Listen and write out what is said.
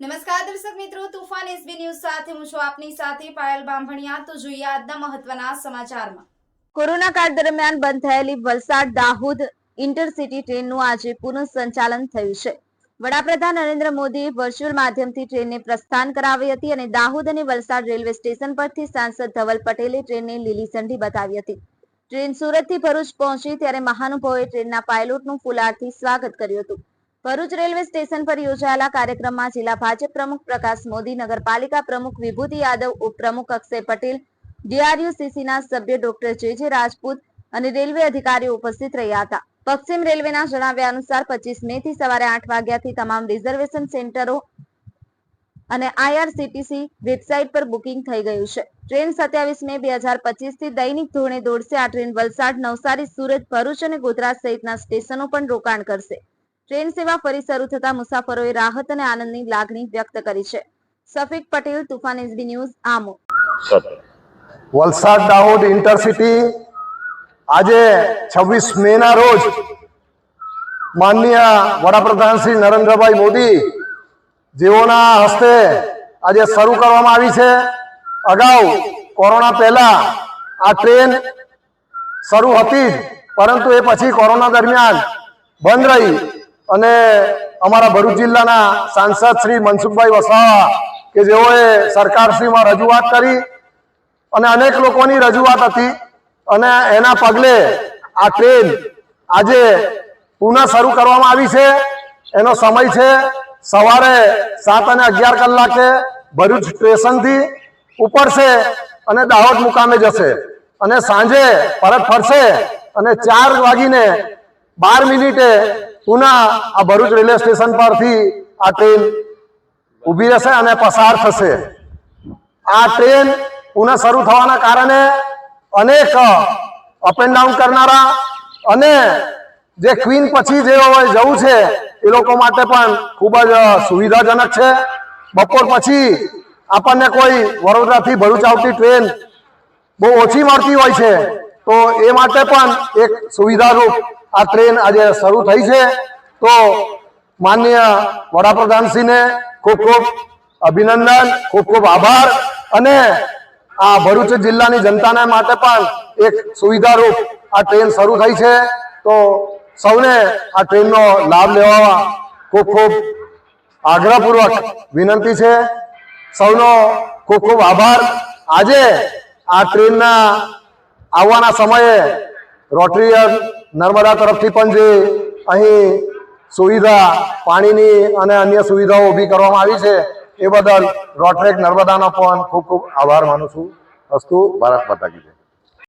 નમસ્કાર દર્શક મિત્રો, તુફાન એસબી ન્યૂઝ સાથે હું છું આપની સાથે પાયલ બાંભણિયા. તો જોઈએ આજના મહત્વના સમાચારમાં. કોરોના કાળ દરમિયાન બંધ થયેલી વલસાડ દાહોદ ઇન્ટરસિટી ટ્રેનનું આજે પુનઃ સંચાલન થયું છે. વડાપ્રધાન નરેન્દ્ર મોદીએ વર્ચ્યુઅલ માધ્યમથી ટ્રેનને પ્રસ્થાન કરાવી હતી અને દાહોદ અને વલસાડ રેલવે સ્ટેશન પરથી સાંસદ ધવલ પટેલે ટ્રેનને લીલી ઝંડી બતાવી હતી. ટ્રેન સુરતથી ભરૂચ પહોંચી ત્યારે મહાનુભાવોએ ટ્રેનના પાયલોટનું ફુલારથી સ્વાગત કર્યું હતું. ભરૂચ રેલવે સ્ટેશન પર યોજાયેલા કાર્યક્રમમાં જિલ્લા ભાજપ પ્રમુખ પ્રકાશ મોદી, નગરપાલિકા પ્રમુખ વિભૂતિ યાદવ ઉપપ્રમુખ અક્ષય પટેલ, ડીઆરયુસીસીના સભ્ય ડોક્ટર જે જે રાજપૂત અને રેલવે અધિકારીઓ ઉપસ્થિત રહ્યા હતા. પશ્ચિમ રેલવેના જણાવ્યા અનુસાર પચીસ મે થી સવારે આઠ વાગ્યાથી તમામ રિઝર્વેશન સેન્ટરો અને આઈઆરસીટીસી વેબસાઇટ પર બુકિંગ થઈ ગયું છે. ટ્રેન સત્યાવીસ મે બે હજાર પચીસથી દૈનિક ધોરણે દોડશે. આ ટ્રેન વલસાડ, નવસારી, સુરત, ભરૂચ અને ગોધરા સહિતના સ્ટેશનો પણ રોકાણ કરશે. ટ્રેન સેવા ફરી શરૂ થતા મુસાફરોએ રાહત અને આનંદની લાગણી વ્યક્ત કરી છે. સફીક પટેલ, તુફાન એસબી ન્યૂઝ, આમો. વલસાડ દાહોદ ઇન્ટરસિટી આજે છવ્વીસ મે ના રોજ માનનીય વડાપ્રધાન શ્રી નરેન્દ્રભાઈ મોદી જેઓના હસ્તે આજે શરૂ કરવામાં આવી છે. અગાઉ કોરોના પહેલા આ ટ્રેન શરૂ હતી પરંતુ એ પછી કોરોના દરમિયાન બંધ રહી. અને અમારા ભરૂચ જિલ્લાના સાંસદ શ્રી મનસુખભાઈ વસાવા, કે જેઓએ સરકારશ્રીમાં રજૂઆત કરી અને અનેક લોકોની રજૂઆત હતી. અને એના પગલે આ ટ્રેન આજે પુનઃ શરૂ કરવામાં આવી છે. એનો સમય છે સવારે સાત અને અગિયાર કલાકે ભરૂચ સ્ટેશનથી ઉપડશે અને દાહોદ મુકામે જશે. અને સાંજે પરત ફરશે અને ચાર વાગીને બાર મિનિટે પુના આ ભરૂચ રેલવે સ્ટેશન પરથી આ ટ્રેન ઊભી રહેશે અને પસાર થશે. આ ટ્રેન પુનઃ શરૂ થવાના કારણે અનેક અપ એન્ડ ડાઉન કરનારા અને જે ક્વીન પછી જે હોય જવું છે, એ લોકો માટે પણ ખૂબ જ સુવિધાજનક છે. બપોર પછી આપણને કોઈ વડોદરાથી ભરૂચ આવતી ટ્રેન બહુ ઓછી મળતી હોય છે. તો એ માટે પણ એક સુવિધારૂપ આ ટ્રેન આજે શરૂ થઈ છે. તો માન્ય વડાપ્રધાનશ્રીને ખૂબ ખૂબ અભિનંદન, ખૂબ ખૂબ આભાર અને આ ભરૂચ જિલ્લાની જનતાને માટે પણ એક સુવિધારૂપ આ ટ્રેન શરૂ થઈ છે. તો સૌને આ ટ્રેનનો લાભ લેવા ખૂબ ખૂબ આગ્રહપૂર્વક વિનંતી છે. સૌનો ખૂબ ખૂબ આભાર. આજે આ ટ્રેનના આવવાના સમયે રોટરીયન નર્મદા તરફથી પણ જે અહીં સુવિધા પાણીની અને અન્ય સુવિધાઓ ઊભી કરવામાં આવી છે, એ બદલ રોટરેક નર્મદાનો પણ ખૂબ ખૂબ આભાર માનું છું. અસ્તુ, ભારત માતા